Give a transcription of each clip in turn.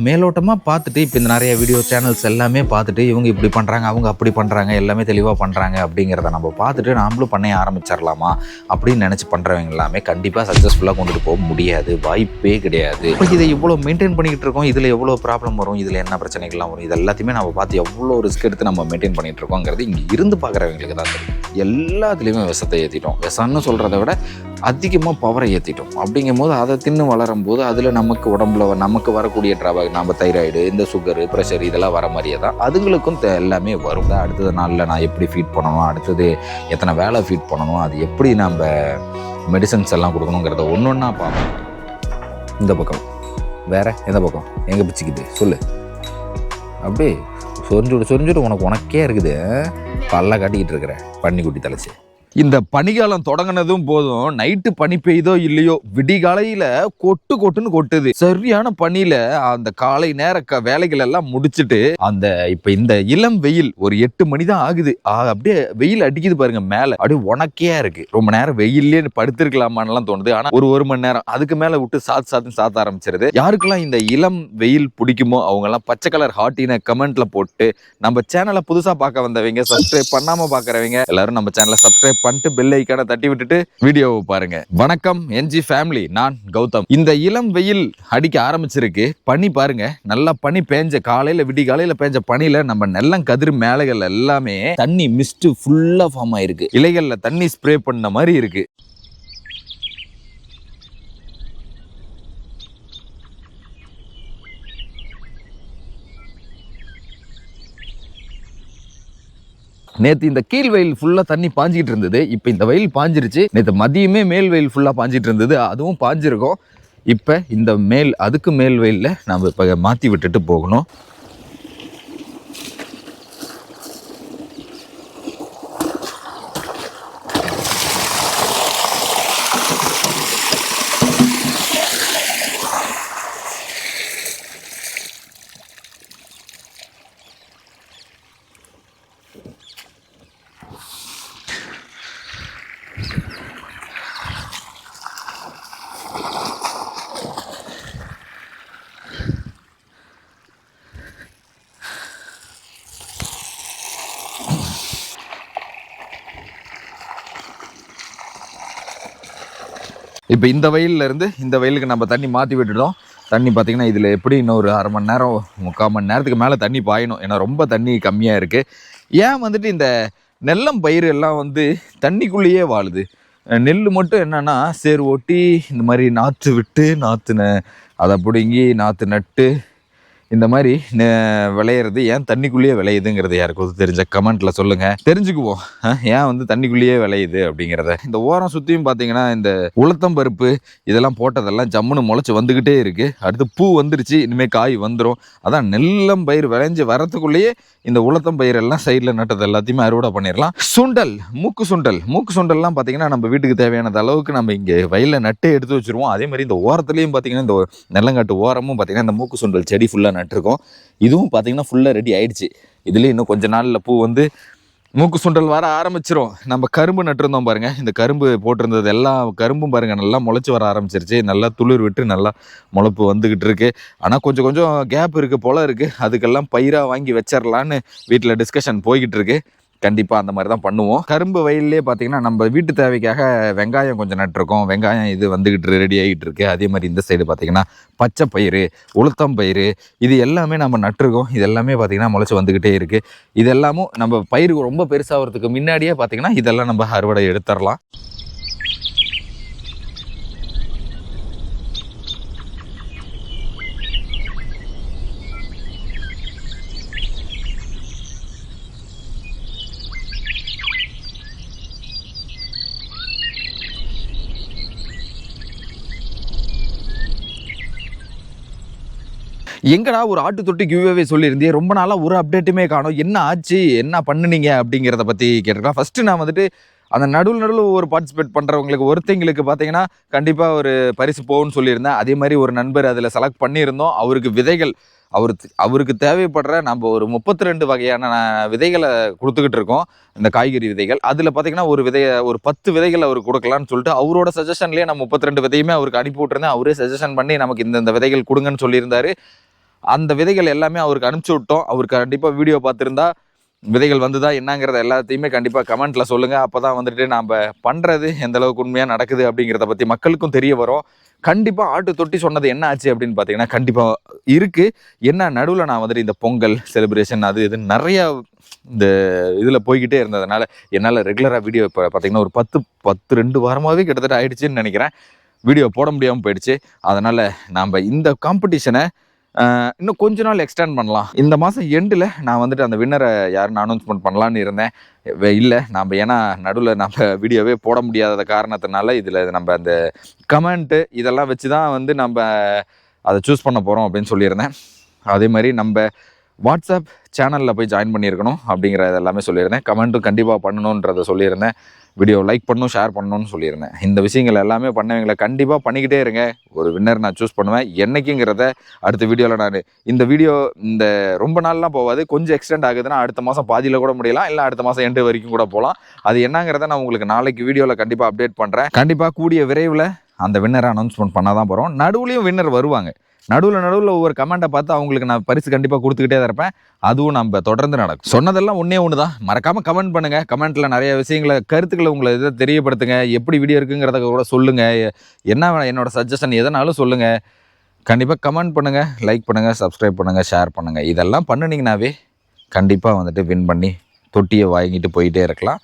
மேலோட்டமாக பார்த்துட்டு இப்போ இந்த நிறைய வீடியோ சேனல்ஸ் எல்லாமே பார்த்துட்டு இவங்க இப்படி பண்ணுறாங்க அவங்க அப்படி பண்ணுறாங்க எல்லாமே தெளிவாக பண்ணுறாங்க அப்படிங்கிறத நம்ம பார்த்துட்டு நாமளும் பண்ண ஆரம்பிச்சிடலாமா அப்படின்னு நினச்சி பண்ணுறவங்க எல்லாமே கண்டிப்பாக சக்ஸஸ்ஃபுல்லாக கொண்டுட்டு போக முடியாது. வாய்ப்பே கிடையாது. இப்போ இதை இவ்வளோ மெயின்டைன் பண்ணிக்கிட்டு இருக்கோம் இதில் எவ்வளோ ப்ராப்ளம் வரும் இதில் என்ன பிரச்சனைகள்லாம் வரும் இது எல்லாத்தையுமே நம்ம பார்த்து எவ்வளோ ரிஸ்க் எடுத்து நம்ம மெயின்டைன் பண்ணிகிட்டு இருக்கோங்கிறது இங்கே இருந்து பார்க்குறவங்களுக்கு தான் தெரியும். எல்லாத்துலேயுமே விஷத்தை ஏற்றிட்டோம் விஷம்னு சொல்கிறத விட அதிகமாக பவரை ஏற்றிட்டோம் அப்படிங்கும் போது அதை தின்னு வளரும் போது அதில் நமக்கு உடம்புல வ- நமக்கு வரக்கூடிய ட்ராபேக் நம்ம தைராய்டு இந்த சுகரு ப்ரெஷர் இதெல்லாம் வர மாதிரியே தான் அதுங்களுக்கும் எல்லாமே வரும். அடுத்தது நாளில் நான் எப்படி ஃபீட் பண்ணணும் அடுத்தது எத்தனை வேலை ஃபீட் பண்ணணும் அது எப்படி நம்ம மெடிசன்ஸ் எல்லாம் கொடுக்கணுங்கிறத ஒன்று ஒன்றா பார்ப்போம். இந்த பக்கம். வேற? எந்த பக்கம்? எங்கே பிச்சுக்குது? சொல்லு. அப்படி சொரிஞ்சு விடு சொரிஞ்சுடு. உனக்கு உனக்கே இருக்குது. பல்ல காட்டிக்கிட்டு இருக்கிற. பன்னிக்குட்டி தலைச்சி. இந்த பனிகாலம் தொடங்கினதும் போதும் நைட்டு பனி பெய்தோ இல்லையோ விடிகாலையில கொட்டு கொட்டுன்னு கொட்டுது. சரியான பனியில அந்த காலை நேர க- வேலைகள் எல்லாம் முடிச்சுட்டு அந்த இப்ப இந்த இளம் வெயில் ஒரு எட்டு மணி தான் ஆகுது. அப்படியே வெயில் அடிக்குது பாருங்க மேல. அப்படியே உனக்கையா இருக்கு. ரொம்ப நேரம் வெயிலே படுத்திருக்கலாமான்லாம் தோணுது. ஆனா ஒரு ஒரு மணி நேரம் அதுக்கு மேல விட்டு சாத்து சாத்துன்னு சாத்த ஆரம்பிச்சிருது. யாருக்கெல்லாம் இந்த இளம் வெயில் பிடிக்குமோ அவங்க எல்லாம் பச்சை கலர் ஹாட்டின கமெண்ட்ல போட்டு நம்ம சேனலை புதுசா பார்க்க வந்தவங்க சப்ஸ்கிரைப் பண்ணாம பாக்குறவங்க எல்லாரும் நம்ம சேனலை சப்ஸ்கிரைப் பண்ணிட்டு பெல் ஐக்கான தட்டி விட்டுட்டு வீடியோவை பாருங்க. வணக்கம் என்ஜி ஃபேமிலி நான் கௌதம். இந்த இளம் வெயில் அடிக்க ஆரம்பிச்சிருக்கு. பனி பாருங்க. நல்லா பனி பேஞ்ச காலையில விடி காலையில பேஞ்ச பனியில நம்ம நெல்லம் கதிர் மேலைகள் எல்லாமே தண்ணி மிஸ்ட் ஃபுல்லா ஃபார்ம் ஆயிருக்கு. இலைகள்ல தண்ணி ஸ்ப்ரே பண்ண மாதிரி இருக்கு. நேற்று இந்த கீழ் வயல் ஃபுல்லாக தண்ணி பாஞ்சிக்கிட்டு இருந்தது. இப்போ இந்த வயல் பாஞ்சிருச்சு. நேற்று மதியமே மேல் வயல் ஃபுல்லாக பாஞ்சிட்டு இருந்தது. அதுவும் பாஞ்சிருக்கும். இப்போ இந்த மேல் அதுக்கு மேல் வயலில் நம்ம இப்போ மாற்றி விட்டுட்டு போகணும். இப்போ இந்த வெயில்ல இந்த வெயிலுக்கு நம்ம தண்ணி மாற்றி விட்டுட்டோம். தண்ணி பார்த்தீங்கன்னா இதில் எப்படி இன்னும் ஒரு அரை மணி நேரம் முக்கால் மணி நேரத்துக்கு மேலே தண்ணி பாயணும். ஏன்னா ரொம்ப தண்ணி கம்மியாக இருக்குது ஏன் வந்துட்டு இந்த நெல்லம் பயிர் எல்லாம் வந்து தண்ணிக்குள்ளேயே வாழுது? நெல் மட்டும் என்னென்னா சேர் ஓட்டி இந்த மாதிரி நாற்று விட்டு நாற்று ந அதை பிடுங்கி நாற்று நட்டு இந்த மாதிரி விளையிறது ஏன் தண்ணிக்குள்ளேயே விளையுதுங்கிறது யாருக்கும் தெரிஞ்ச கமெண்ட்ல சொல்லுங்க. தெரிஞ்சுக்குவோம். ஏன் வந்து தண்ணிக்குள்ளேயே விளையுது அப்படிங்கிறத. இந்த ஓரம் சுத்தியும் பார்த்தீங்கன்னா இந்த உளுத்தம் பருப்பு இதெல்லாம் போட்டதெல்லாம் ஜம்முன்னு முளைச்சு வந்துகிட்டே இருக்கு. அடுத்து பூ வந்துருச்சு இனிமே காய் வந்துடும் அதான் நெல்லம் பயிர் விளைஞ்சு வரத்துக்குள்ளேயே இந்த உளுத்தம் பயிர் எல்லாம் சைடில் நட்டது எல்லாத்தையுமே அறுவடை பண்ணிடலாம். சுண்டல் மூக்கு சுண்டல். மூக்கு சுண்டல்லாம் பார்த்தீங்கன்னா நம்ம வீட்டுக்கு தேவையானது அளவுக்கு நம்ம இங்கே வயலில் நட்டே எடுத்து வச்சிருவோம். அதே மாதிரி இந்த ஓரத்துலேயும் பார்த்தீங்கன்னா இந்த நெல்லங்காட்டு ஓரமும் பார்த்தீங்கன்னா இந்த மூக்கு சுண்டல் செடி ஃபுல்லாக நட்டிருக்கோம். இதுவும் பார்த்திங்கன்னா ஃபுல்லாக ரெடி ஆயிடுச்சு. இதுலேயும் இன்னும் கொஞ்ச நாளில் பூ வந்து மூக்கு சுண்டல் வர ஆரம்பிச்சிரும். நம்ம கரும்பு நட்டிருந்தோம் பாருங்கள் இந்த கரும்பு போட்டிருந்தது எல்லாம் கரும்பும் பாருங்க நல்லா முளைச்சி வர ஆரம்பிச்சிருச்சு. நல்லா துளிர் விட்டு நல்லா முளைப்பு வந்துக்கிட்டு இருக்கு. ஆனால் கொஞ்சம் கொஞ்சம் கேப் இருக்குது போல இருக்குது அதுக்கெல்லாம் பயிராக வாங்கி வச்சிடலான்னு வீட்டில் டிஸ்கஷன் போய்கிட்டு இருக்குது கண்டிப்பாக அந்த மாதிரி தான் பண்ணுவோம். கரும்பு வயல்லே பார்த்தீங்கன்னா நம்ம வீட்டு தேவைக்காக வெங்காயம் கொஞ்சம் நட்டிருக்கோம். வெங்காயம் இது வந்துக்கிட்டு ரெடி ஆகிட்டு இருக்கு அதே மாதிரி இந்த சைடு பார்த்தீங்கன்னா பச்சை பயிறு உளுத்தம் பயிறு இது எல்லாமே நம்ம நட்டுருக்கோம். இது எல்லாமே பார்த்தீங்கன்னா முளைச்சி வந்துக்கிட்டே இருக்கு. இது எல்லாமும் நம்ம பயிர் ரொம்ப பெருசாகிறதுக்கு முன்னாடியே பார்த்தீங்கன்னா இதெல்லாம் நம்ம அறுவடை எடுத்துடலாம் எங்கடா ஒரு ஆட்டு தொட்டி கிவ்வே சொல்லியிருந்தே ரொம்ப நாளாக ஒரு அப்டேட்டுமே காணும். என்ன ஆச்சு? என்ன பண்ணுனீங்க? அப்படிங்கிறத பற்றி கேட்டிருக்கலாம். ஃபஸ்ட்டு நான் வந்துட்டு அந்த நடுவில் நடுவில் ஒரு பார்ட்டிசிபேட் பண்ணுறவங்களுக்கு ஒருத்தங்களுக்கு பார்த்தீங்கன்னா கண்டிப்பாக ஒரு பரிசு போகும்னு சொல்லியிருந்தேன். அதே மாதிரி ஒரு நண்பர் அதில் செலக்ட் பண்ணியிருந்தோம். அவருக்கு விதைகள் அவர் அவருக்கு தேவைப்படுற நம்ம ஒரு முப்பத்தி ரெண்டு வகையான விதைகளை கொடுத்துக்கிட்டு இருக்கோம். இந்த காய்கறி விதைகள். அதில் பார்த்தீங்கன்னா ஒரு விதையை ஒரு பத்து விதைகள் அவருக்கு கொடுக்கலான்னு சொல்லிட்டு அவரோட சஜஷன்லேயே நான் முப்பத்தி ரெண்டு விதையுமே அவருக்கு அனுப்பி விட்டுருந்தேன். அவரே சஜஷன் பண்ணி நமக்கு இந்த விதைகள் கொடுங்கன்னு சொல்லியிருந்தாரு. அந்த விதைகள் எல்லாமே அவருக்கு அனுப்பிச்சி விட்டோம். அவர் கண்டிப்பாக வீடியோ பார்த்துருந்தா விதைகள் வந்துதா என்னங்கிறத எல்லாத்தையுமே கண்டிப்பாக கமெண்ட்டில் சொல்லுங்கள் அப்போ தான் வந்துட்டு நாம் பண்ணுறது எந்த அளவுக்கு உண்மையாக நடக்குது அப்படிங்கிறத பற்றி மக்களுக்கும் தெரிய வரும். கண்டிப்பாக ஆட்டு தொட்டி சொன்னது என்ன ஆச்சு அப்படின்னு பார்த்தீங்கன்னா கண்டிப்பாக இருக்குது என்ன நடுவில் நான் வந்துட்டு இந்த பொங்கல் செலிப்ரேஷன் அது இது நிறையா இந்த இதில் போய்கிட்டே இருந்ததுனால என்னால் ரெகுலராக வீடியோ இப்போ பார்த்தீங்கன்னா ஒரு பத்து பத்து ரெண்டு வாரமாகவே கிட்டத்தட்ட ஆயிடுச்சுன்னு நினைக்கிறேன். வீடியோ போட முடியாமல் போயிடுச்சு. அதனால் நாம் இந்த காம்படிஷனை இன்னும் கொஞ்ச நாள் எக்ஸ்டெண்ட் பண்ணலாம். இந்த மாதம் எண்டில் நான் வந்துட்டு அந்த வின்னரை யாருன்னு அனௌன்ஸ்மெண்ட் பண்ணலான்னு இருந்தேன். இல்லை நம்ம ஏன்னா நடுவில் நம்ம வீடியோவே போட முடியாத காரணத்தினால இதில் நம்ம அந்த கமெண்ட்டு இதெல்லாம் வச்சு தான் வந்து நம்ம அதை சூஸ் பண்ண போகிறோம் அப்படின்னு சொல்லியிருந்தேன். அதே மாதிரி நம்ம வாட்ஸ்அப் சேனலில் போய் ஜாயின் பண்ணியிருக்கணும் அப்படிங்கிற எல்லாமே சொல்லியிருந்தேன். கமெண்ட்டும் கண்டிப்பாக பண்ணணுன்றதை சொல்லியிருந்தேன். வீடியோ லைக் பண்ணும் ஷேர் பண்ணணும்னு சொல்லியிருந்தேன். இந்த விஷயங்கள் எல்லாமே பண்ணவங்களை கண்டிப்பாக பண்ணிக்கிட்டே இருங்க. ஒரு வின்னர் நான் சூஸ் பண்ணுவேன். என்னைக்குங்கிறத அடுத்த வீடியோவில் நான் இந்த வீடியோ இந்த ரொம்ப நாள்லாம் போகாது. கொஞ்சம் எக்ஸ்டெண்ட் ஆகுதுன்னா அடுத்த மாதம் பாதியில் கூட முடியலாம். இல்லை அடுத்த மாதம் எண்டு வரைக்கும் கூட போகலாம். அது என்னங்கிறத நான் உங்களுக்கு நாளைக்கு வீடியோவில் கண்டிப்பாக அப்டேட் பண்ணுறேன் கண்டிப்பாக கூடிய விரைவில் அந்த வின்னரை அனௌன்ஸ்மெண்ட் பண்ணால் தான் போகிறோம் நடுவுலையும் வின்னர் வருவாங்க. நடுவில் நடுவில் ஒவ்வொரு கமெண்ட்டை பார்த்து அவங்களுக்கு நான் பரிசு கண்டிப்பாக கொடுத்துக்கிட்டே தான் இருப்பேன். அதுவும் நம்ம தொடர்ந்து நடக்கும். சொன்னதெல்லாம் ஒன்றே ஒன்று தான் மறக்காமல் கமெண்ட் பண்ணுங்கள் கமெண்ட்டில் நிறைய விஷயங்களை கருத்துக்களை உங்களை இதை தெரியப்படுத்துங்க எப்படி வீடியோ இருக்குங்கிறத கூட சொல்லுங்கள் என்ன வேணும் என்னோட சஜஷன் எதனாலும் சொல்லுங்கள் கண்டிப்பாக கமெண்ட் பண்ணுங்கள் லைக் பண்ணுங்கள் சப்ஸ்கிரைப் பண்ணுங்கள் ஷேர் பண்ணுங்கள் இதெல்லாம் பண்ணினீங்கனாவே கண்டிப்பாக வந்துட்டு வின் பண்ணி தொட்டியை வாங்கிட்டு போயிட்டே இருக்கலாம்.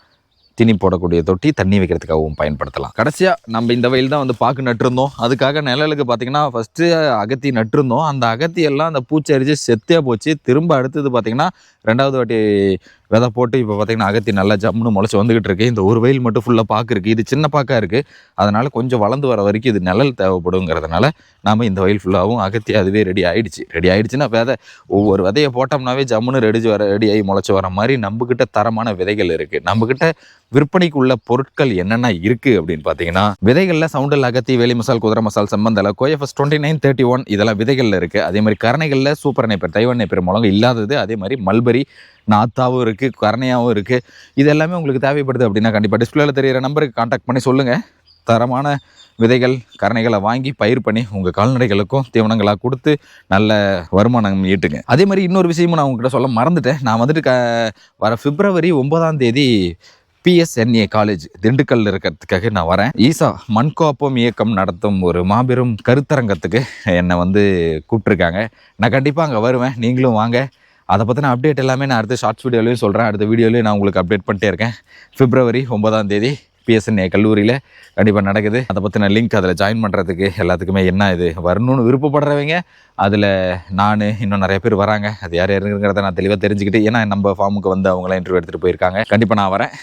திணி போடக்கூடிய தொட்டி தண்ணி வைக்கிறதுக்காகவும் பயன்படுத்தலாம். கடைசியாக நம்ம இந்த வயல் தான் வந்து பாக்கு நட்டிருந்தோம். அதுக்காக நிழலுக்கு பார்த்தீங்கன்னா ஃபஸ்ட்டு அகத்தி நட்டிருந்தோம். அந்த அகத்தி எல்லாம் அந்த பூச்சி அரிச்சு செத்தே போச்சு. திரும்ப அடுத்தது பார்த்தீங்கன்னா ரெண்டாவது வாட்டி விதை போட்டு இப்போ பார்த்தீங்கன்னா அகத்தி நல்லா ஜம்முன்னு முளைச்சி வந்துக்கிட்டு இருக்கு. இந்த ஒரு வயல் மட்டும் ஃபுல்லாக பாக்கு இருக்குது இது சின்ன பாக்காக இருக்குது அதனால் கொஞ்சம் வளர்ந்து வர வரைக்கும் இது நிழல் தேவைப்படுங்கிறதுனால நாம் இந்த வயல் ஃபுல்லாகவும் அகத்தி அதுவே ரெடி ஆகிடுச்சு ரெடி ஆகிடுச்சுன்னா விதை ஒவ்வொரு விதையை போட்டோம்னாவே ஜம்முன்னு ரெடிச்சு வர ரெடி ஆகி முளைச்சி வர மாதிரி நம்மக்கிட்ட தரமான விதைகள் இருக்குது நம்மக்கிட்ட விற்பனைக்கு உள்ள பொருட்கள் என்னென்ன இருக்குது அப்படின்னு பார்த்தீங்கன்னா விதைகளில் சவுண்டல் அகத்தி வேலி மசால் குதிரை மசால் செம்மந்தலை கோயஃபஸ் டுவெண்ட்டி நைன் தேர்ட்டி ஒன் இதெல்லாம் விதைகளில் இருக்குது அதே மாதிரி கரணைகளில் சூப்பர் நைப்பர் தைவன் நைப்பர் முழங்கு இல்லாதது அதே மாதிரி மல்பரி நாத்தாவும் இருக்குது கரணையாகவும் இருக்குது இது எல்லாமே உங்களுக்கு தேவைப்படுது அப்படின்னா கண்டிப்பாக டிஸ்பிளேல தெரியிற நம்பருக்கு காண்டாக்ட் பண்ணி சொல்லுங்கள் தரமான விதைகள் கரணைகளை வாங்கி பயிர் பண்ணி உங்கள் கால்நடைகளுக்கும் தீவனங்களாக கொடுத்து நல்ல வருமானம் ஈட்டுங்க. அதே மாதிரி இன்னொரு விஷயமும் நான் உங்ககிட்ட சொல்ல மறந்துட்டேன். நான் வந்துட்டு க வர பிப்ரவரி ஒன்பதாம் தேதி பிஎஸ்என்ஏ காலேஜ் திண்டுக்கல் இருக்கிறதுக்காக நான் வரேன். ஈசா மண்கோப்பம் இயக்கம் நடத்தும் ஒரு மாபெரும் கருத்தரங்கத்துக்கு என்னை வந்து கூப்பிட்ருக்காங்க நான் கண்டிப்பாக அங்கே வருவேன். நீங்களும் வாங்க. அதை பற்றின அப்டேட் எல்லாமே நான் அடுத்த ஷார்ட்ஸ் வீடியோலையும் சொல்கிறேன் அடுத்த வீடியோலையும் நான் உங்களுக்கு அப்டேட் பண்ணிட்டே இருக்கேன். பிப்ரவரி ஒன்பதாம் தேதி பிஎஸ்என்ஏ கல்லூரியில் கண்டிப்பாக நடக்குது. அதை பற்றின லிங்க் அதில் ஜாயின் பண்ணுறதுக்கு எல்லாத்துக்குமே என்ன இது? வரணும்னு விருப்பப்படுறவங்க அதில் நான் இன்னும் நிறைய பேர் வராங்க. அது யார் யாருங்கிறத நான் தெளிவாக தெரிஞ்சுக்கிட்டு ஏன்னா நம்ம ஃபார்முக்கு வந்து அவங்களாம் இன்டர்வியூ எடுத்துகிட்டு போயிருக்காங்க. கண்டிப்பாக நான் வரேன்.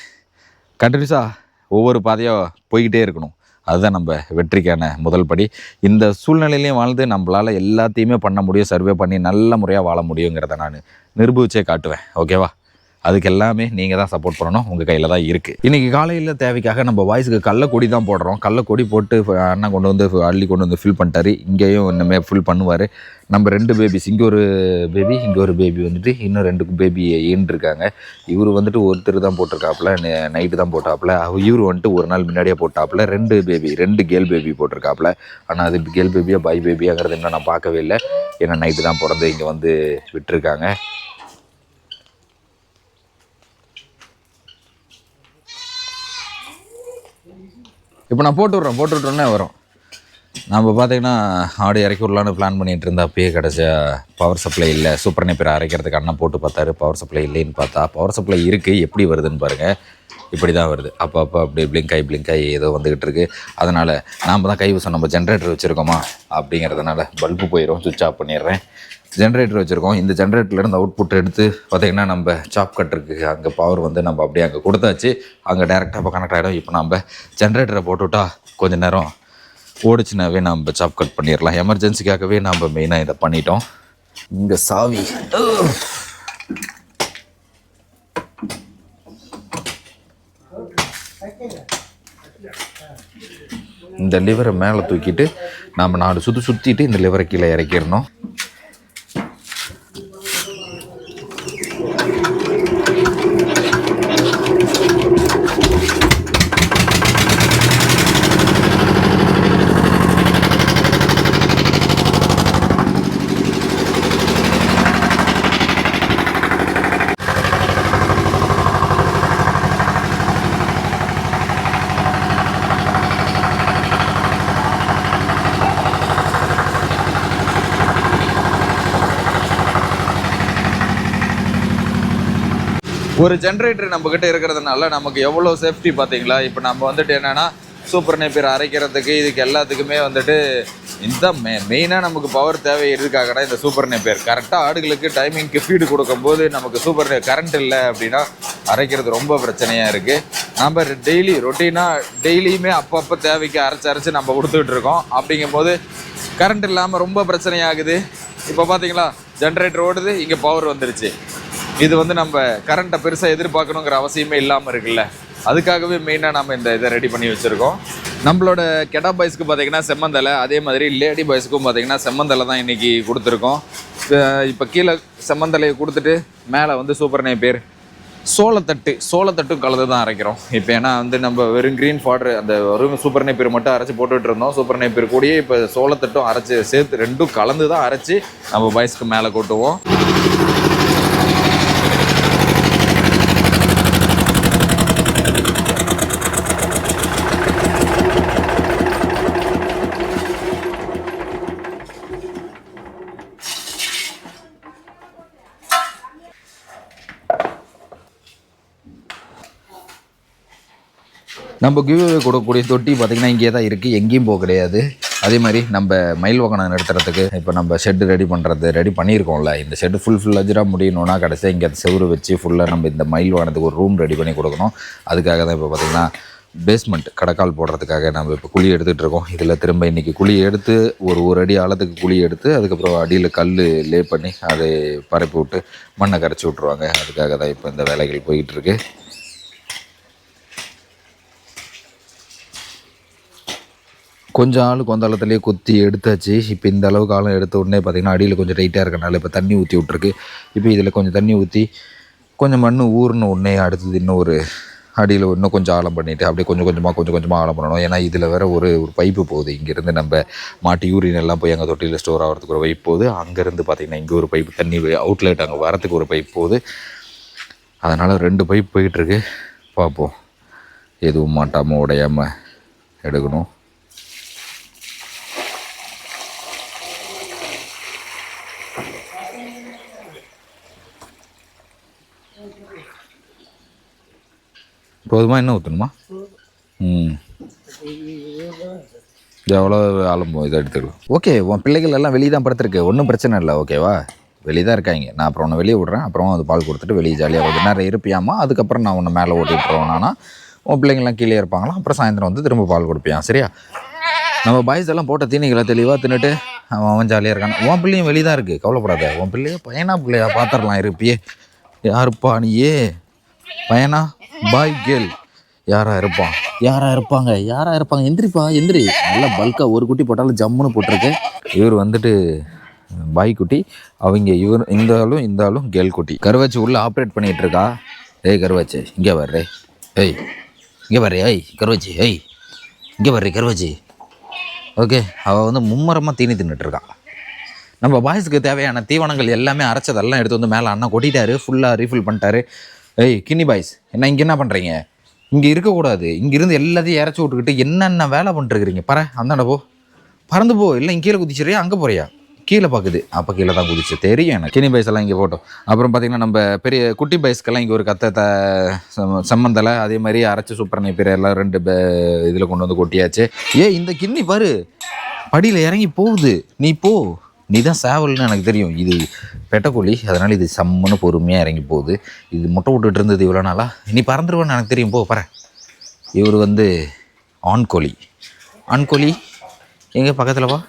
கண்டினியூஸாக ஒவ்வொரு பாதையாக போய்கிட்டே இருக்கணும். அதுதான் நம்ம வெற்றிக்கான முதல் படி. இந்த சூழ்நிலையிலையும் வாழ்ந்து நம்மளால் எல்லாத்தையுமே பண்ண முடியும் சர்வே பண்ணி நல்ல முறையாக வாழ முடியுங்கிறத நான் நிரூபிச்சே காட்டுவேன். ஓகேவா? அதுக்கு எல்லாமே நீங்கள் தான் சப்போர்ட் பண்ணணும். உங்கள் கையில் தான் இருக்குது இன்றைக்கி காலையில் தேவைக்காக நம்ம வாய்ஸுக்கு கள்ளக்கொடி தான் போடுறோம். கள்ளக்கொடி போட்டு அண்ணன் கொண்டு வந்து அள்ளி கொண்டு வந்து ஃபில் பண்ணிட்டாரு. இங்கேயும் இன்னுமே ஃபில் பண்ணுவார். நம்ம ரெண்டு பேபிஸ் இங்கே ஒரு பேபி இங்கே ஒரு பேபி வந்துட்டு இன்னும் ரெண்டு பேபி ஈன்ட்ருக்காங்க இவர் வந்துட்டு ஒருத்தர் தான் போட்டிருக்காப்புல நைட்டு தான் போட்டாப்புல. இவர் வந்துட்டு ஒரு நாள் முன்னாடியே போட்டாப்புல. ரெண்டு பேபி ரெண்டு கேர்ள் பேபி போட்டிருக்காப்புல. ஆனால் அது கேர்ள் பேபியா பாய் பேபியாங்கிறது இன்னும் நான் பார்க்கவே இல்லை. ஏன்னா நைட்டு தான் பிறந்து இங்கே வந்து விட்டுருக்காங்க. இப்போ நான் போட்டு விட்றேன் போட்டு விட்றோன்னே வரும். நம்ம பார்த்தீங்கன்னா ஆடு இறக்கி விடலான்னு பிளான் பண்ணிகிட்டு இருந்தா அப்பயே கிடச்ச பவர் சப்ளை இல்லை. சூப்பர் நேப்பர் அரைக்கிறதுக்கு அண்ணன் போட்டு பார்த்தாரு. பவர் சப்ளை இல்லைன்னு பார்த்தா பவர் சப்ளை இருக்குது எப்படி வருதுன்னு பாருங்கள் இப்படி தான் வருது. அப்போ அப்போ அப்படி பிளிங்க் ஆகி பிளிங்க் ஆகி ஏதோ வந்துக்கிட்டு இருக்கு. அதனால் நாம் தான் கை வசம் நம்ம ஜென்ரேட்டர் வச்சுருக்கோமா? அப்படிங்கிறதுனால பல்பு போயிடும் சுவிட்ச் ஆஃப் பண்ணிடுறேன். ஜென்ரேட்டர் வச்சுருக்கோம். இந்த ஜென்ரேட்டர்லேருந்து அவுட் புட் எடுத்து பார்த்திங்கன்னா நம்ம சாப் கட்டுருக்கு அங்கே பவர் வந்து நம்ம அப்படியே அங்கே கொடுத்தாச்சு. அங்கே டேரெக்டாக இப்போ கனெக்ட் ஆகிடும் இப்போ நம்ம ஜென்ரேட்டரை போட்டுவிட்டா கொஞ்ச நேரம் ஓடிச்சுனாவே நம்ம சாப் கட் பண்ணிடலாம். எமர்ஜென்சிக்காகவே நம்ம மெயினாக இதை பண்ணிட்டோம். இங்கே சாவி. இந்த லிவரை மேலே தூக்கிட்டு நம்ம நாலு சுற்றி சுற்றிட்டு இந்த லிவரை கீழே இறக்கிடணும். ஒரு ஜென்ரேட்டர் நம்மக்கிட்ட இருக்கிறதுனால நமக்கு எவ்வளோ சேஃப்டி பார்த்தீங்களா? இப்போ நம்ம வந்துட்டு என்னென்னா சூப்பர் நேப்பியர் அரைக்கிறதுக்கு இதுக்கு எல்லாத்துக்குமே வந்துட்டு இந்த மெ மெயினாக நமக்கு பவர் தேவை எதுக்காகனா இந்த சூப்பர் நேப்பியர் கரெக்டாக ஆடுகளுக்கு டைமிங்க்கு ஃபீடு கொடுக்கும்போது நமக்கு சூப்பர் கரண்ட் இல்லை அப்படின்னா அரைக்கிறது ரொம்ப பிரச்சனையாக இருக்குது நம்ம டெய்லி ரொட்டீனாக டெய்லியுமே அப்பப்போ தேவைக்கு அரைச்சி அரைச்சி நம்ம கொடுத்துக்கிட்டு இருக்கோம். அப்படிங்கும்போது கரண்ட் இல்லாமல் ரொம்ப பிரச்சனையாகுது. இப்போ பார்த்தீங்களா? ஜென்ரேட்டர் ஓடுது இங்கே பவர் வந்துருச்சு. இது வந்து நம்ம கரண்ட்டை பெருசாக எதிர்பார்க்கணுங்கிற அவசியமே இல்லாமல் இருக்குல்ல. அதுக்காகவே மெயினாக நம்ம இந்த இதை ரெடி பண்ணி வச்சுருக்கோம். நம்மளோட கெடா பாய்ஸ்க்கு பார்த்தீங்கன்னா செம்மந்தலை அதே மாதிரி லேடி பாய்ஸ்க்கும் பார்த்தீங்கன்னா செம்மந்தலை தான் இன்றைக்கி கொடுத்துருக்கோம். இப்போ கீழே செம்மந்தலையை கொடுத்துட்டு மேலே வந்து சூப்பர் பேர். சோளத்தட்டு சோளத்தட்டும் கலந்து தான் அரைக்கிறோம். இப்போ ஏன்னா வந்து நம்ம வெறும் க்ரீன் ஃபாடர் அந்த வெறும் சூப்பர் நெய்ப்பீர் மட்டும் அரைச்சி போட்டுகிட்டு இருந்தோம். சூப்பர் நெய்ப்பீர் கூடயே இப்போ சோளத்தட்டும் அரைச்சி சேர்த்து ரெண்டும் கலந்து தான் அரைச்சி நம்ம பாய்ஸ்க்கு மேலே கொட்டுவோம். நம்ம கிவ்வே கொடுக்கக்கூடிய தொட்டி பார்த்திங்கன்னா இங்கே தான் இருக்குது எங்கேயும் போக கிடையாது. அதே மாதிரி நம்ம மயில் வாகனம் நிறுத்துறதுக்கு இப்போ நம்ம ஷெட்டு ரெடி பண்ணுறது ரெடி பண்ணியிருக்கோம்ல. இந்த ஷெட்டு ஃபுல் ஃபுல்லஜராக முடியணும்னா கடைசியாக இங்கே செவரு வச்சு ஃபுல்லாக நம்ம இந்த மயில் வாகனத்துக்கு ஒரு ரூம் ரெடி பண்ணி கொடுக்கணும். அதுக்காக தான் இப்போ பார்த்திங்கன்னா பேஸ்மெண்ட் கடக்கால் போடுறதுக்காக நம்ம இப்போ குழி எடுத்துகிட்டு இருக்கோம். இதில் திரும்ப இன்றைக்கி குழி எடுத்து ஒரு ஒரு அடி ஆழத்துக்கு குழி எடுத்து அதுக்கப்புறம் அடியில் கல் லே பண்ணி அதை பரப்பி விட்டு மண்ணை கரைச்சி விட்ருவாங்க அதுக்காக தான் இப்போ இந்த வேலைகள் போயிட்டுருக்கு கொஞ்சம் ஆள் கொந்தாளத்துலேயே குத்தி எடுத்தாச்சு. இப்போ இந்த அளவுக்கு ஆழம் எடுத்த உடனே பார்த்திங்கன்னா அடியில் கொஞ்சம் டைட்டாக இருக்கனால இப்போ தண்ணி ஊற்றி விட்ருக்கு இப்போ இதில் கொஞ்சம் தண்ணி ஊற்றி கொஞ்சம் மண் ஊறின உடனே அடுத்தது இன்னும் ஒரு அடியில் இன்னும் கொஞ்சம் ஆழம் பண்ணிவிட்டு அப்படியே கொஞ்சம் கொஞ்சமாக கொஞ்சம் கொஞ்சமாக ஆழம் பண்ணணும். ஏன்னா இதில் வேறு ஒரு ஒரு பைப்பு போகுது. இங்கேருந்து நம்ம மாட்டு யூரின் எல்லாம் போய் அங்கே தொட்டியில் ஸ்டோர் ஆகிறதுக்கு ஒரு பைப் போகுது. அங்கேருந்து பார்த்திங்கன்னா இங்கே ஒரு பைப்பு தண்ணி அவுட்லெட் அங்கே வரத்துக்கு ஒரு பைப் போகுது. அதனால் ரெண்டு பைப் போயிட்டுருக்கு பார்ப்போம் எதுவும் மாட்டாமல் உடையாமல் எடுக்கணும். போதுமா? என்ன ஊற்றணுமா ம். எவ்வளோ ஆளும் இதை எடுத்துக்கலாம் ஓகே உன் பிள்ளைகள் எல்லாம் வெளியே தான் படுத்துருக்கு. ஒன்றும் பிரச்சனை இல்லை ஓகேவா? வெளியே தான் இருக்காங்க. நான் அப்புறம் உன்னை வெளியே விட்றேன். அப்புறம் அது பால் கொடுத்துட்டு வெளியே ஜாலியாக கொஞ்சம் நேரம் இருப்பியாமா? அதுக்கப்புறம் நான் உன்னை மேலே ஓட்டி உன் பிள்ளைங்கள்லாம் கீழே இருப்பாங்களா? அப்புறம் சாயந்தரம் வந்து திரும்ப பால் கொடுப்பியான் சரியா? நம்ம பாய்ஸ் எல்லாம் போட்ட தீனிகளை தெளிவாக தின்னுட்டு அவன் அவன் ஜாலியாக இருக்கான். உன் பிள்ளையும் வெளியே தான் இருக்குது கவலைப்படாத. உன் பிள்ளைய பையனா பிள்ளையா பார்த்துடலாம் இருப்பியே. யாருப்பா நீயே? பையனா? பாய் கேர்ள் யாரா இருப்பான் யாரா இருப்பாங்க? யாரா இருப்பாங்க? எந்திரிப்பா எந்திரி. நல்லா பல்காக ஒரு குட்டி போட்டாலும் ஜம்முன்னு போட்டிருக்கு. இவர் வந்துட்டு பாய் குட்டி அவங்க இவர் இந்த ஆளும் இந்த ஆளும் கேர்ள் குட்டி. கருவாச்சி உள்ளே ஆப்ரேட் பண்ணிகிட்டு இருக்கா? ஏய் கருவாச்சி இங்கே வர்றே. ஏய் இங்கே வர்றே. ஏய் கருவாச்சி ஏய் இங்கே வர்றே கருவாச்சி. ஓகே அவள் வந்து மும்மரமாக தீனி தின்னுட்டுருக்கா நம்ம பாய்ஸுக்கு தேவையான தீவனங்கள் எல்லாமே அரைச்சதெல்லாம் எடுத்து வந்து மேலே அண்ணா கொட்டிட்டாரு. ஃபுல்லாக ரீஃபில் பண்ணிட்டாரு. ஏய் கின்னி பாய்ஸ் என்ன இங்கே என்ன பண்ணுறீங்க இங்கே இருக்கக்கூடாது இங்கேருந்து எல்லாத்தையும் இறச்சி விட்டுக்கிட்டு என்னென்ன வேலை பண்ணிட்டுருக்கிறீங்க? பற அந்தாண்ட போ. பறந்து போ. இல்லை இங்கே கீழே குதிச்சிரியா அங்கே போறியா? கீழே பார்க்குது அப்போ கீழே தான் குதிச்சு தெரியும் எனக்கு. கினி பைஸ் எல்லாம் இங்கே போட்டோம். அப்புறம் பார்த்தீங்கன்னா நம்ம பெரிய குட்டி பைஸ்க்கெல்லாம் இங்கே ஒரு கத்தை த சம்மந்தலை அதே மாதிரி அரைச்சி சூப்பரனை பேர் எல்லாம் ரெண்டு இதில் கொண்டு வந்து கொட்டியாச்சு. ஏ இந்த கிண்ணி பாரு. படியில் இறங்கி போகுது. நீ போ. நீ தான் சேவல்னு எனக்கு தெரியும். இது பெட்டக்கோழி அதனால் இது செம்மன்னு பொறுமையாக இறங்கி போகுது. இது முட்டை விட்டுட்டு இருந்தது இவ்வளோ நாளா? நீ பறந்துருவேன்னு எனக்கு தெரியும். போ பற இவர் வந்து ஆண் கோழி ஆண் கோழி எங்கே பக்கத்தில் வா.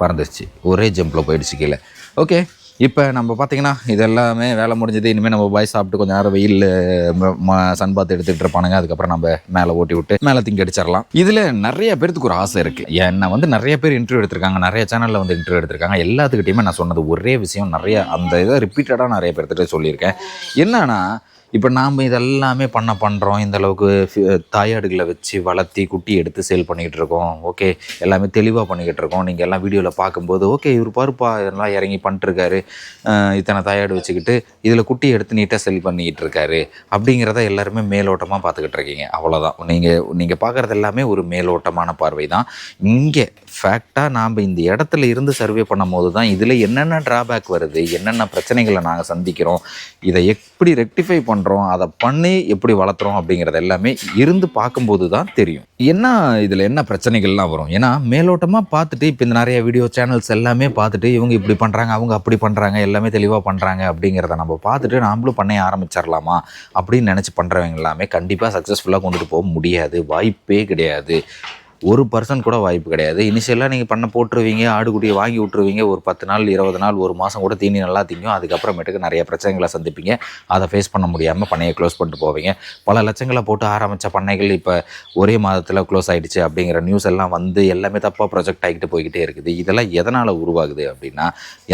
பறந்துருச்சு. ஒரே ஜம்பில் போயிடுச்சு கீழே. ஓகே இப்போ நம்ம பார்த்தீங்கன்னா இது எல்லாமே வேலை முடிஞ்சது இனிமேல் நம்ம பாய் சாப்பிட்டு கொஞ்சம் நேரம் வெயிலில் சன் பாத் எடுத்துகிட்டு இருப்பானுங்க. அதுக்கப்புறம் நம்ம மேலே ஓட்டி விட்டு மேலே திங்க அடிச்சிடலாம். இதில் நிறைய பேர்த்துக்கு ஒரு ஆசை இருக்குது என்னை வந்து நிறைய பேர் இன்டர்வியூ எடுத்திருக்காங்க. நிறைய சேனலில் வந்து இன்டர்வியூ எடுத்திருக்காங்க. எல்லாத்துக்கிட்டையுமே நான் சொன்னது ஒரே விஷயம் நிறைய அந்த இதை ரிப்பீட்டடாக நிறைய பேர்த்திட்ட சொல்லியிருக்கேன். என்னன்னா இப்போ நாம் இதெல்லாமே பண்ண பண்ணுறோம் இந்த அளவுக்கு தாயாடுகளை வச்சு வளர்த்தி குட்டி எடுத்து சேல் பண்ணிக்கிட்டு இருக்கோம். ஓகே. எல்லாமே தெளிவாக பண்ணிக்கிட்டு இருக்கோம். நீங்கள் எல்லாம் வீடியோவில் பார்க்கும்போது ஓகே இவர் பாருப்பா இதெல்லாம் இறங்கி பண்ணிட்டுருக்காரு இத்தனை தாயாடு வச்சுக்கிட்டு இதில் குட்டி எடுத்து நீட்டாக செல் பண்ணிக்கிட்டு இருக்காரு. அப்படிங்கிறத எல்லாருமே மேலோட்டமாக பார்த்துக்கிட்டு இருக்கீங்க. அவ்வளோதான் நீங்கள் நீங்கள் பார்க்குறது எல்லாமே ஒரு மேலோட்டமான பார்வை தான் இங்கே ஃபேக்டாக நாம் இந்த இடத்துல இருந்து சர்வே பண்ணும்போது தான் இதில் என்னென்ன ட்ராபேக் வருது என்னென்ன பிரச்சனைகளை நாங்கள் சந்திக்கிறோம் இதை எப்படி ரெக்டிஃபை பண்ணுறோம் பண்ணுறோம் அதை பண்ணி எப்படி வளர்த்துறோம் அப்படிங்கிறது எல்லாமே இருந்து பார்க்கும்போது தான் தெரியும். என்ன இதில் என்ன பிரச்சனைகள்லாம் வரும்? ஏன்னா மேலோட்டமாக பார்த்துட்டு இப்போ இந்த நிறைய வீடியோ சேனல்ஸ் எல்லாமே பார்த்துட்டு இவங்க இப்படி பண்ணுறாங்க அவங்க அப்படி பண்ணுறாங்க எல்லாமே தெளிவாக பண்ணுறாங்க அப்படிங்கிறத நம்ம பார்த்துட்டு நாமளும் பண்ண ஆரம்பிச்சிடலாமா அப்படின்னு நினச்சி பண்ணுறவங்க எல்லாமே கண்டிப்பாக சக்ஸஸ்ஃபுல்லாக கொண்டுட்டு போக முடியாது. வாய்ப்பே கிடையாது. ஒரு பர்சன்ட் கூட வாய்ப்பு கிடையாது. இனிஷியலாக நீங்கள் பண்ண போட்டுருவீங்க ஆடுகுட்டியை வாங்கி விட்ருவீங்க ஒரு பத்து நாள் இருபது நாள் ஒரு மாதம் கூட தீனி நல்லா திங்கும். அதுக்கப்புறமேட்டுக்கு நிறைய பிரச்சனைகளை சந்திப்பீங்க. அதை ஃபேஸ் பண்ண முடியாமல் பண்ணையை க்ளோஸ் பண்ணிட்டு போவீங்க. பல லட்சங்களை போட்டு ஆரம்பித்த பண்ணைகள் இப்போ ஒரே மாதத்தில் க்ளோஸ் ஆகிடுச்சு அப்படிங்கிற நியூஸ் எல்லாம் வந்து எல்லாமே தப்பாக ப்ரொஜெக்ட் ஆகிட்டு போய்கிட்டே இருக்குது. இதெல்லாம் எதனால் உருவாகுது அப்படின்னா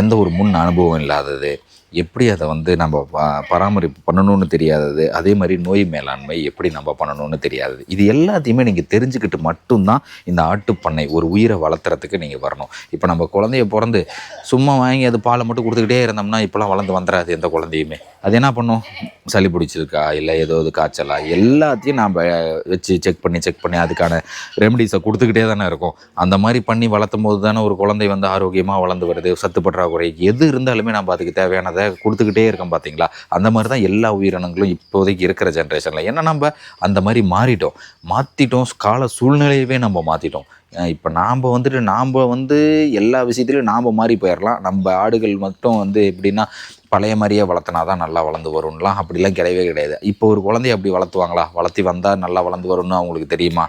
எந்த ஒரு முன் அனுபவம் இல்லாதது. எப்படி அதை வந்து நம்ம ப- பராமரிப்பு பண்ணணும்னு தெரியாதது அதே மாதிரி நோய் மேலாண்மை எப்படி நம்ம பண்ணணும்னு தெரியாதது. இது எல்லாத்தையுமே நீங்கள் தெரிஞ்சுக்கிட்டு மட்டும்தான் இந்த ஆட்டுப்பண்ணை ஒரு உயிரை வளர்த்துறதுக்கு நீங்கள் வரணும். இப்போ நம்ம குழந்தைய பிறந்து சும்மா வாங்கி அது பாலை மட்டும் கொடுத்துக்கிட்டே இருந்தோம்னா இப்போலாம் வளர்ந்து வந்துடாது எந்த குழந்தையுமே. அது என்ன பண்ணும்? சளி பிடிச்சிருக்கா இல்லை ஏதோ இது காய்ச்சலா? எல்லாத்தையும் நாம் வச்சு செக் பண்ணி செக் பண்ணி அதுக்கான ரெமடிஸை கொடுத்துக்கிட்டே தானே இருக்கும். அந்த மாதிரி பண்ணி வளர்த்தும் போது தானே ஒரு குழந்தை வந்து ஆரோக்கியமாக வளர்ந்து வருது சத்து பற்றாக்குறை எது இருந்தாலுமே நம்ம அதுக்கு தேவையானதை கொடுத்துக்கிட்டே இருக்கோம் பார்த்தீங்களா? அந்த மாதிரி தான் எல்லா உயிரினங்களும் இப்போதைக்கு இருக்கிற ஜென்ரேஷனில் ஏன்னா நம்ம அந்த மாதிரி மாறிட்டோம். மாற்றிட்டோம் கால சூழ்நிலையவே நம்ம மாற்றிட்டோம் இப்போ நாம் வந்துட்டு நாம் வந்து எல்லா விஷயத்துலையும் நாம் மாறி போயிடலாம் நம்ம ஆடுகள் மட்டும் வந்து எப்படின்னா பழைய மாதிரியே வளர்த்தினா தான் நல்லா வளர்ந்து வரும்லாம். அப்படிலாம் கிடையவே கிடையாது. இப்போ ஒரு குழந்தைய அப்படி வளர்த்துவாங்களா? வளர்த்தி வந்தால் நல்லா வளர்ந்து வரும்னு அவங்களுக்கு தெரியுமா?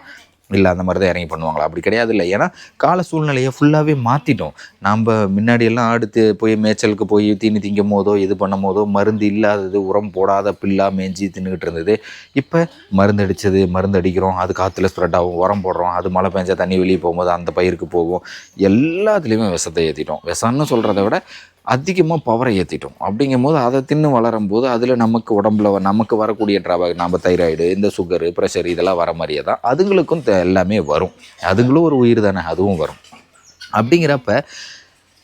இல்லை அந்த மாதிரி தான் இறங்கி பண்ணுவாங்களா? அப்படி கிடையாது இல்லை ஏன்னா கால சூழ்நிலையை ஃபுல்லாகவே மாற்றிட்டோம் நாம் முன்னாடியெல்லாம் அடுத்து போய் மேய்ச்சலுக்கு போய் தீனி திங்கும் போதோ இது பண்ணும் போதோ மருந்து இல்லாதது உரம் போடாத பில்லா மேய்ஞ்சி தின்னுக்கிட்டு இருந்தது. இப்போ மருந்து அடித்தது மருந்து அடிக்கிறோம் அது காற்றுல ஸ்ப்ரெட் ஆகும் உரம் போடுறோம் அது மழை பெஞ்சா தண்ணி வெளியே போகும்போது அந்த பயிருக்கு போகும். எல்லாத்துலேயுமே விஷத்தை ஏற்றிட்டோம் விஷம்னு சொல்கிறத விட அதிகமாக பவரை ஏற்றிட்டோம் அப்படிங்கும் போது அதை தின்னு வளரும் போது அதில் நமக்கு உடம்புல வ- நமக்கு வரக்கூடிய ட்ராபேக் நம்ம தைராய்டு இந்த சுகரு ப்ரெஷர் இதெல்லாம் வர மாதிரியே தான் அதுங்களுக்கும் எல்லாமே வரும். அதுங்களும் ஒரு உயிர் தானே அதுவும் வரும். அப்படிங்கிறப்ப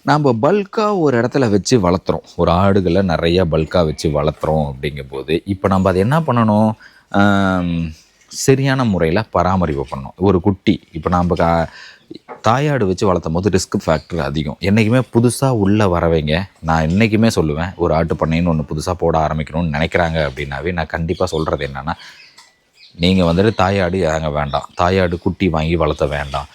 நாம் பல்காக ஒரு இடத்துல வச்சு வளர்த்துறோம். ஒரு ஆடுகளை நிறையா பல்காக வச்சு வளர்த்துறோம் அப்படிங்கும்போது இப்போ நம்ம அதை என்ன பண்ணணும்? சரியான முறையில் பராமரிப்பு பண்ணணும். ஒரு குட்டி இப்போ நம்ம கா தாயாடு வச்சு வளர்த்தும் போது ரிஸ்க் ஃபேக்டர் அதிகம். என்றைக்குமே புதுசாக உள்ளே வரவைங்க. நான் என்றைக்குமே சொல்லுவேன் ஒரு ஆட்டு பண்ணைன்னு ஒன்று புதுசாக போட ஆரம்பிக்கணும்னு நினைக்கிறாங்க அப்படின்னாவே நான் கண்டிப்பாக சொல்கிறது என்னென்னா நீங்கள் வந்துட்டு தாயாடு இறங்க வேண்டாம். தாயாடு குட்டி வாங்கி வளர்த்த வேண்டாம்.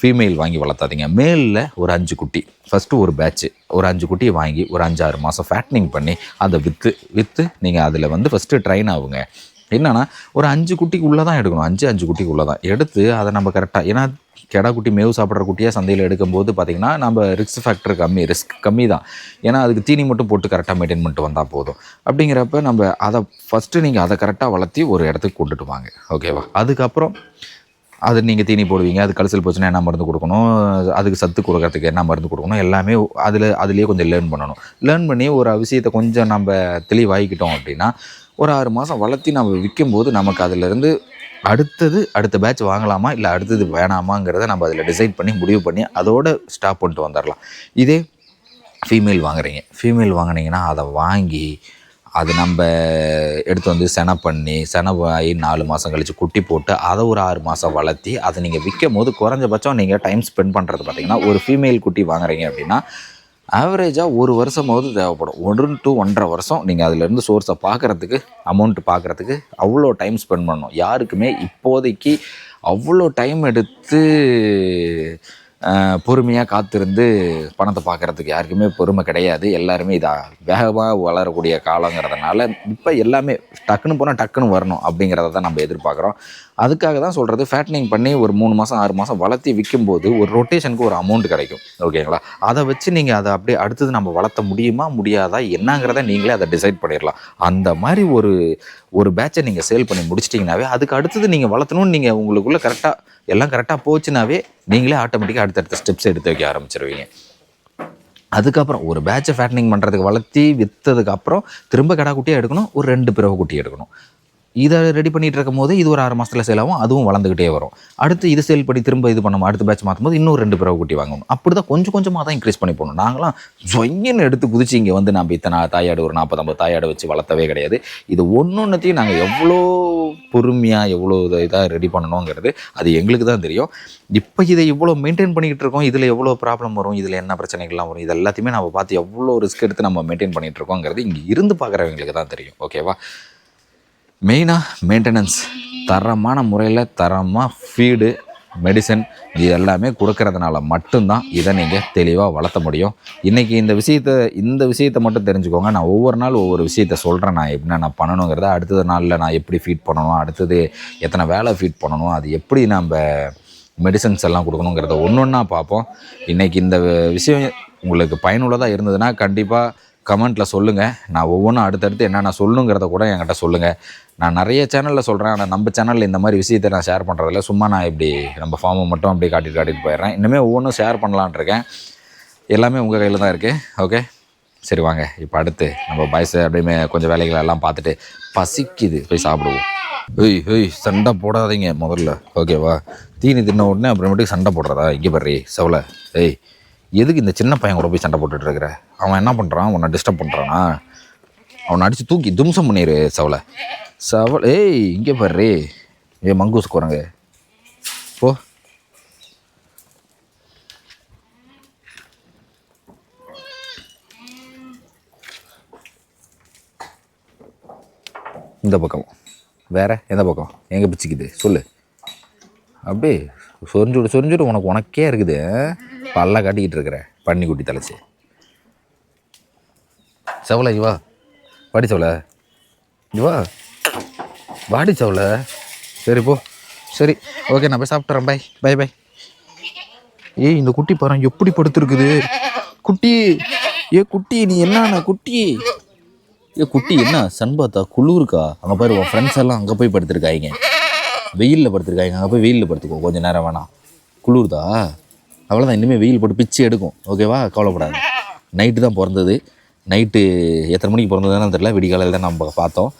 ஃபீமேல் வாங்கி வளர்த்தாதீங்க. மேலில் ஒரு அஞ்சு குட்டி. ஃபஸ்ட்டு ஒரு பேட்ச்சு ஒரு அஞ்சு குட்டியை வாங்கி ஒரு அஞ்சாறு மாதம் ஃபேட்னிங் பண்ணி அதை விற்று விற்று நீங்கள் அதில் வந்து ஃபஸ்ட்டு ட்ரெயின் ஆகுங்க. என்னென்னா ஒரு அஞ்சு குட்டிக்கு உள்ளே தான் எடுக்கணும். அஞ்சு அஞ்சு குட்டிக்கு உள்ளே தான் எடுத்து அதை நம்ம கரெக்டாக ஏன்னா கெடா குட்டி மேவு சாப்பிட்ற குட்டியாக சந்தையில் எடுக்கும்போது பார்த்தீங்கன்னா நம்ம ரிஸ்க் ஃபேக்டர் கம்மி ரிஸ்க் கம்மி தான் ஏன்னா அதுக்கு தீனி மட்டும் போட்டு கரெக்டாக மெயின்டைன் பண்ணிட்டு வந்தால் போதும். அப்படிங்கிறப்ப நம்ம அதை ஃபஸ்ட்டு நீங்கள் அதை கரெக்டாக வளர்த்தி ஒரு இடத்துக்கு கொண்டுட்டு வாங்க. ஓகேவா அதுக்கப்புறம் அது நீங்கள் தீனி போடுவீங்க அது கழிச்சல் போச்சுன்னா என்ன மருந்து கொடுக்கணும் அதுக்கு சத்து கொடுக்கறதுக்கு என்ன மருந்து கொடுக்கணும் எல்லாமே அதில் அதுலேயே கொஞ்சம் லேர்ன் பண்ணணும். லேர்ன் பண்ணி ஒரு விஷயத்தை கொஞ்சம் நம்ம தெளிவாகிக்கிட்டோம் அப்படின்னா ஒரு ஆறு மாதம் வளர்த்தி நம்ம விற்கும்போது நமக்கு அதிலிருந்து அடுத்தது அடுத்த பேட்ச் வாங்கலாமா? இல்லை அடுத்தது வேணாமாங்கிறத நம்ம அதில் டிசைட் பண்ணி முடிவு பண்ணி அதோட ஸ்டாப் பண்ணிட்டு வந்துடலாம் இதே ஃபீமேல் வாங்குறீங்க. ஃபீமேல் வாங்குனீங்கன்னா அதை வாங்கி அது நம்ம எடுத்து வந்து செனை பண்ணி செனை ஆகி நாலு மாதம் கழித்து குட்டி போட்டு அதை ஒரு ஆறு மாதம் வளர்த்தி அதை நீங்கள் விற்கும் போது குறைஞ்சபட்சம் நீங்கள் டைம் ஸ்பெண்ட் பண்ணுறது பார்த்திங்கன்னா ஒரு ஃபீமேல் குட்டி வாங்குறீங்க அப்படின்னா ஆவரேஜாக ஒரு வருஷமாவது தேவைப்படும். ஒன்று டு ஒன்றரை வருஷம் நீங்கள் அதிலேருந்து சோர்ஸை பார்க்குறதுக்கு அமௌண்ட் பார்க்குறதுக்கு அவ்வளோ டைம் ஸ்பெண்ட் பண்ணணும். யாருக்குமே இப்போதைக்கு அவ்வளோ டைம் எடுத்து பொறுமையாக காத்திருந்து பணத்தை பார்க்குறதுக்கு யாருக்குமே பொறுமை கிடையாது. எல்லாருமே இதாக வேகமாக வளரக்கூடிய காலங்கிறதுனால இப்போ எல்லாமே டக்குன்னு போனால் டக்குன்னு வரணும் அப்படிங்கிறத தான் நம்ம எதிர்பார்க்குறோம். அதுக்காக தான் சொல்கிறது ஃபேட்னிங் பண்ணி ஒரு மூணு மாதம் ஆறு மாதம் வளர்த்தி விற்கும்போது ஒரு ரொட்டேஷனுக்கு ஒரு அமௌண்ட் கிடைக்கும். ஓகேங்களா அதை வச்சு நீங்கள் அதை அப்படியே அடுத்தது நம்ம வளர்த்த முடியுமா முடியாதா என்னங்கிறத நீங்களே அதை டிசைட் பண்ணிடலாம். அந்த மாதிரி ஒரு ஒரு பேட்சை நீங்கள் சேல் பண்ணி முடிச்சிட்டிங்கனாவே அதுக்கு அடுத்தது நீங்கள் வளர்த்தணும்னு நீங்கள் உங்களுக்குள்ளே கரெக்டாக எல்லாம் கரெக்டாக போச்சுனாவே நீங்களே ஆட்டோமேட்டிக்காக அடுத்தடுத்த ஸ்டெப்ஸ் எடுத்து வைக்க ஆரம்பிச்சிருவீங்க. அதுக்கப்புறம் ஒரு பேட்சை ஃபேட்டனிங் பண்ணுறதுக்கு வளர்த்தி விற்றதுக்கு அப்புறம் திரும்ப கடா குட்டியாக எடுக்கணும் ஒரு ரெண்டு பிறவை குட்டி எடுக்கணும். இதை ரெடி பண்ணிகிட்டு இருக்கும் போது இது ஒரு ஆறு மாதத்தில் சேல் ஆகும் அதுவும் வளர்ந்துக்கிட்டே வரும். அடுத்து இது சேல் பண்ணி திரும்ப இது பண்ணும் அடுத்த பேட்ச் மாற்றும் போது இன்னும் ரெண்டு பிறகு குட்டி வாங்கணும். அப்படி தான் கொஞ்சம் கொஞ்சமாக தான் இன்க்ரீஸ் பண்ணி போகணும் நாங்களாம் ஜொய்யன்னு எடுத்து குதிச்சு இங்கே வந்து நம்ம இத்தனை தாயாடு ஒரு நாற்பது ஐம்பது தாயாடு வச்சு வளர்த்தவே கிடையாது. இது ஒன்று ஒன்றுத்தையும் நாங்கள் எவ்வளோ பொறுமையாக எவ்வளோ இதாக ரெடி பண்ணணுங்கிறது அது எங்களுக்கு தான் தெரியும். இப்போ இதை இவ்வளோ மெயின்டைன் பண்ணிக்கிட்டு இருக்கோம் இதில் எவ்வளோ ப்ராப்ளம் வரும் இதில் என்ன பிரச்சனைகள்லாம் வரும் இது எல்லாத்தையுமே நம்ம பார்த்து எவ்வளோ ரிஸ்க் எடுத்து நம்ம மெயின்டைன் பண்ணிகிட்டு இருக்கோங்கிறது இங்கே இருந்து பார்க்குறவங்களுக்கு தான் தெரியும். ஓகேவா மெயினாக மெயின்டெனன்ஸ் தரமான முறையில் தரமாக ஃபீடு மெடிசன் இது எல்லாமே கொடுக்கறதுனால மட்டும்தான் இதை நீங்கள் தெளிவாக வளர்த்த முடியும். இன்றைக்கி இந்த விஷயத்தை இந்த விஷயத்தை மட்டும் தெரிஞ்சுக்கோங்க. நான் ஒவ்வொரு நாள் ஒவ்வொரு விஷயத்த சொல்கிறேன் நான் எப்படி நான் பண்ணணுங்கிறத அடுத்தது நாளில் நான் எப்படி ஃபீட் பண்ணணும் அடுத்தது எத்தனை வேலை ஃபீட் பண்ணணும் அது எப்படி நம்ம மெடிசன்ஸ் எல்லாம் கொடுக்கணுங்கிறத ஒன்று ஒன்றா பார்ப்போம். இன்றைக்கி இந்த விஷயம் உங்களுக்கு பயனுள்ளதாக இருந்ததுன்னா கண்டிப்பாக கமெண்ட்டில் சொல்லுங்கள் நான் ஒவ்வொன்றும் அடுத்தடுத்து என்னென்ன சொல்லணுங்கிறத கூட என்கிட்ட சொல்லுங்கள் நான் நிறைய சேனலில் சொல்கிறேன் ஆனால் நம்ம சேனலில் இந்த மாதிரி விஷயத்தை நான் ஷேர் பண்ணுறதில்ல சும்மா நான் இப்படி நம்ம ஃபார்மை மட்டும் அப்படி காட்டிட்டு காட்டிட்டு போயிடுறேன். இன்னுமே ஒவ்வொன்றும் ஷேர் பண்ணலான்ட்டு இருக்கேன். எல்லாமே உங்கள் கையில் தான் இருக்குது ஓகே சரி வாங்க. இப்போ அடுத்து நம்ம பாய்ஸை அப்படியே கொஞ்சம் வேலைகளை எல்லாம் பார்த்துட்டு பசிக்குது. போய் சாப்பிடுவோம். ஏய் ஏய் சண்டை போடாதீங்க முதல்ல. ஓகேவா தீனி தின்ன உடனே அப்புறமேட்டுக்கு சண்டை போடுறதா? இங்கே பாரு செவலை. ஏய் எதுக்கு இந்த சின்ன பையன் கூட போய் சண்டை போட்டுட்டு இருக்கிற? அவன் என்ன பண்ணுறான் உன்னை டிஸ்டர்ப் பண்ணுறானா அவனை அடித்து தூக்கி தும்சம் பண்ணிடு சவலை. செவல் ஏய் இங்கே பாரு. ஏ மங்கூஸ் குரங்கு. போ. இந்த பக்கம். வேற? எந்த பக்கம்? எங்கே பிச்சுக்குது? சொல்லு. அப்படியே. சொரிஞ்சுடு சொரிஞ்சுடு உனக்கு உனக்கே இருக்குது. பல்ல காட்டிக்கிட்டு இருக்கிற பன்னிக்குட்டி தலைச்சி. செவலை இவா. வாடி செவலை. இவா. வாடி செவலை. சரி போ. சரி ஓகே நான் போய் சாப்பிட்றேன் பை பை பை. ஏய் இந்த குட்டி பாரு எப்படி படுத்துருக்குது? குட்டி. ஏ குட்டி நீ என்னண்ணா குட்டி? ஏ குட்டி என்ன? சன் பார்த்தா குளிருக்கா? அங்கே பாரு உன் ஃப்ரெண்ட்ஸ் எல்லாம் அங்கே போய் படுத்துருக்காங்க வெயிலில் படுத்துருக்காங்க. அங்கே போய் வெயிலில் படுத்துக்கோ. கொஞ்சம் நேரம் வேணாம் குளிருதா? அவ்வளோதான் இனிமேல் வெயில் போட்டு பிச்சு எடுக்கும். ஓகேவா கவலைப்படாது. நைட்டு தான் பிறந்தது. நைட்டு எத்தனை மணிக்கு பிறந்ததுன்னு தெரியல. விடிகாலையில் தான் நம்ம பார்த்தோம்.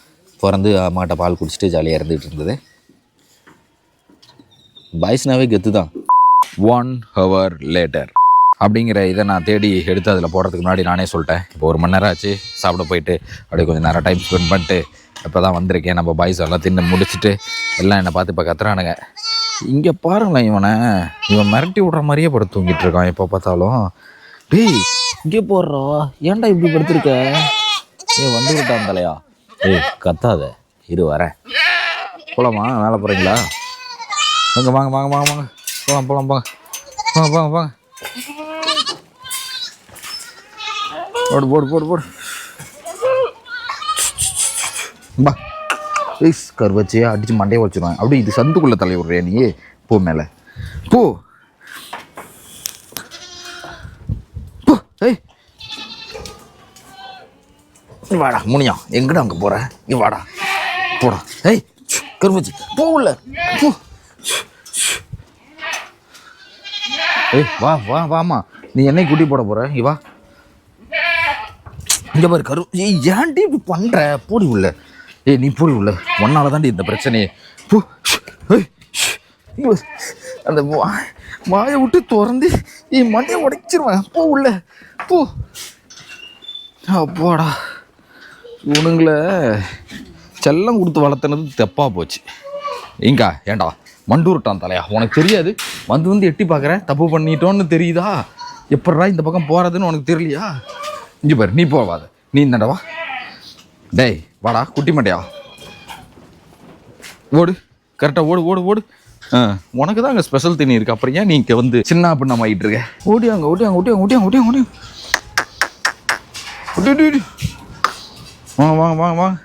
பிறந்து அம்மாட்ட பால் குடிச்சிட்டு ஜாலியாக இருந்துகிட்டு இருந்தது. பாய்ஸ்னாவே கெத்து தான் ஒன் ஹவர் லேட்டர் அப்படிங்கிற இதை நான் தேடி எடுத்து அதில் போடுறதுக்கு முன்னாடி நானே சொல்லிட்டேன். இப்போ ஒரு மணி நேரம் ஆச்சு சாப்பிட போயிட்டு அப்படியே கொஞ்சம் நேரம் டைம் ஸ்பெண்ட் பண்ணிட்டு இப்போ தான் வந்திருக்கேன். நம்ம பாய்ஸ் எல்லாம் தின்னு முடிச்சுட்டு எல்லாம் என்னை பார்த்து இப்போ கத்துறானுங்க. இங்கே பாருங்களேன் இவனை. இவன் மிரட்டி விட்ற மாதிரியே படுத்து தூங்கிட்டு இருக்கான். எப்போ பார்த்தாலும். டேய் இங்கே போடுறா. ஏன்டா இப்படி படுத்துருக்க? ஏ வந்து விட்டான் தலையா ஏய் கத்தாத. இரு வரேன். போலாமா? மேலே போகிறீங்களா வாங்க வாங்க வாங்க வாங்க வாங்க. போகலாம் போகலாம் போங்க. போங்க போங்க போங்க. போடு போடு போடு போடு. பா. ஐஸ் கருவச்சியாக அடிச்சு மண்டையை வச்சுருவாங்க அப்படி இது சந்துக்குள்ளே தலை விடுறியா நீ மேலே. போ. போ ஏய். வாடா முனியா. எங்கடா அங்கே போகிற இங்கே வாடா. போடா. ஏய் கருவச்சி போ உள்ள. பூ. ஏய் வா வா வாமா நீ என்னை கூட்டி போட போகிற இவா வா. இந்த பாரு கரு ஏய் ஏன்டி இப்படி பண்ணுற போடி உள்ள. ஏய் நீ போடி உள்ள. ஒன்னால தாண்டி இந்த பிரச்சனையே. போ அந்த வா- வாயை விட்டு திறந்து ஏய் மண்டையை உடைச்சிருவேன். போ உள்ள போ. அப்பாடா. இவனுங்களை செல்லம் கொடுத்து வளர்த்துனது தப்பாக போச்சு. இங்கா ஏண்டா மண்டூர்ட்டான் தலையா? உனக்கு தெரியாது? வந்து வந்து எட்டி பார்க்குறேன். தப்பு பண்ணிட்டோன்னு தெரியுதா? எப்படா இந்த பக்கம் போகிறதுன்னு உனக்கு தெரியலையா? இங்கே பாரு நீ போவாத நீ இந்தாண்டவா வா. டேய் வாடா குட்டி மண்டையா? ஓடு கரெக்டாக ஓடு ஓடு ஓடு. ஆ உனக்கு தான் அங்கே ஸ்பெஷல் தண்ணி இருக்கு. அப்புறம் ஏன் நீங்கள் வந்து சின்ன பின்னம் ஆகிட்டு இருக்க? ஓடியாங்க ஓடியாங்க ஓடியாங்க ஓடியாங்க ஓடியாங்க ஓடியாங்க ஓடி ஓடி ஓடி வாங்க வாங்க வாங்க வாங்க.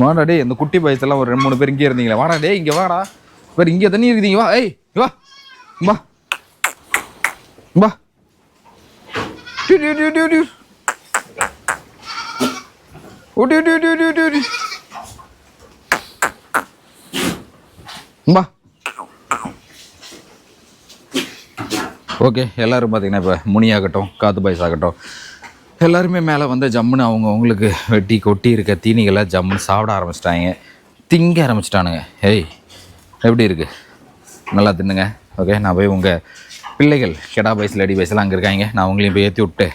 வாடா டே இந்த குட்டி பயத்தெல்லாம் ஒரு ரெண்டு மூணு பேர் இங்கே இருந்தீங்களா. வாடா டே இங்கே வாடா. வேறு இங்கே தண்ணி இருக்குதீங்க. வா ஏய் வா. வா வா டி டி டி டி டி ஓடி டி டி டி டி டி வா ஓகே எல்லோரும் பார்த்தீங்கன்னா இப்போ முனியாகட்டும் காத்து பாய்ஸ் ஆகட்டும் எல்லாருமே மேலே வந்து ஜம்முன்னு அவங்க அவங்களுக்கு வெட்டி கொட்டி இருக்க தீனிகளை ஜம்முன்னு சாப்பிட ஆரம்பிச்சிட்டாங்க. திங்க ஆரம்பிச்சிட்டானுங்க. ஏய் எப்படி இருக்குது நல்லா தின்னுங்க. ஓகே நான் போய் உங்கள் பிள்ளைகள் கெடா பைஸ் அடி பைஸ்லாம் அங்கே இருக்காங்க. நான் உங்களையும் போய் ஏற்றி விட்டு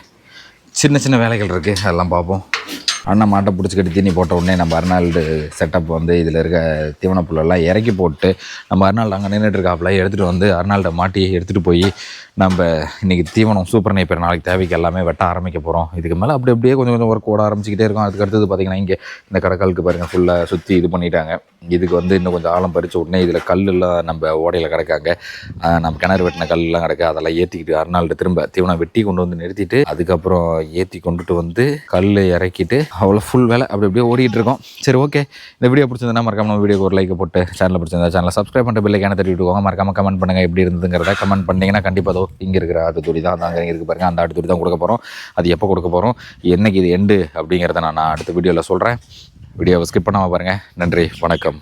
சின்ன சின்ன வேலைகள் இருக்குது அதெல்லாம் பார்ப்போம். அண்ணன் மாட்டை பிடிச்சிக்கிட்டு தீனி போட்ட உடனே நம்ம அர்னால்டு செட்டப் வந்து இதில் இருக்க தீவன இறக்கி போட்டு நம்ம அர்னால்டு அங்கே நின்றுட்டு இருக்காப்புல எடுத்துகிட்டு வந்து அர்னால்டை மாட்டி எடுத்துகிட்டு போய் நம்ம இன்றைக்கி தீவனம் சூப்பர் நைப்பர் நாளைக்கு தேவைக்கு எல்லாமே வெட்ட ஆரம்பிக்க போகிறோம் இதுக்கு மேலே அப்படி அப்படியே கொஞ்சம் கொஞ்சம் ஒர்க் ஓட ஆரம்பிச்சிக்கிட்டே இருக்கும். அதுக்கு அடுத்தது பார்த்திங்கன்னா இங்கே இந்த கடற்காலுக்கு பாருங்கள் ஃபுல்லாக சுற்றி இது பண்ணிட்டாங்க. இதுக்கு வந்து இன்னும் கொஞ்சம் ஆழம் பறித்த உடனே இதில் கல்லெல்லாம் நம்ம ஓடையில் கிடக்காங்க. நம்ம கிணறு வெட்டின கல்லெல்லாம் கிடக்கு. அதெல்லாம் ஏற்றிக்கிட்டு அர்னால்டு திரும்ப தீவனம் வெட்டி கொண்டு வந்து நிறுத்திட்டு அதுக்கப்புறம் ஏற்றி கொண்டுட்டு வந்து கல் இறக்கிட்டு அவ்வளோ ஃபுல் வேலை. அப்படி அப்படியே ஓடிட்டு இருக்கோம். சரி ஓகே இந்த வீடியோ பிடிச்சிருந்தா மறக்காம நம்ம வீடியோக்கு ஒரு லைக் போட்டு சேனலில் பிடிச்சிருந்தா சேனலை சப்ஸ்கிரைப் பண்ணிட்டு பில்லைக்கான தட்டி விட்டுக்கோங்க. மறக்காம கமெண்ட் பண்ணுங்கள் எப்படி இருந்ததுங்கிறத கமெண்ட் பண்ணிங்கன்னா கண்டிப்பாக அதோ இங்கே இருக்கிற ஆட்டு துடி தான் அங்கே இருக்கு பாருங்கள் அந்த ஆட்டு துடி தான் கொடுக்க போகிறோம் அது எப்போ கொடுக்க போகிறோம் என்னைக்கு இது எண்டு அப்படிங்கிறத நான் நான் அடுத்த வீடியோவில் சொல்கிறேன் வீடியோவை ஸ்கிப் பண்ணாமல் பாருங்கள் நன்றி வணக்கம்.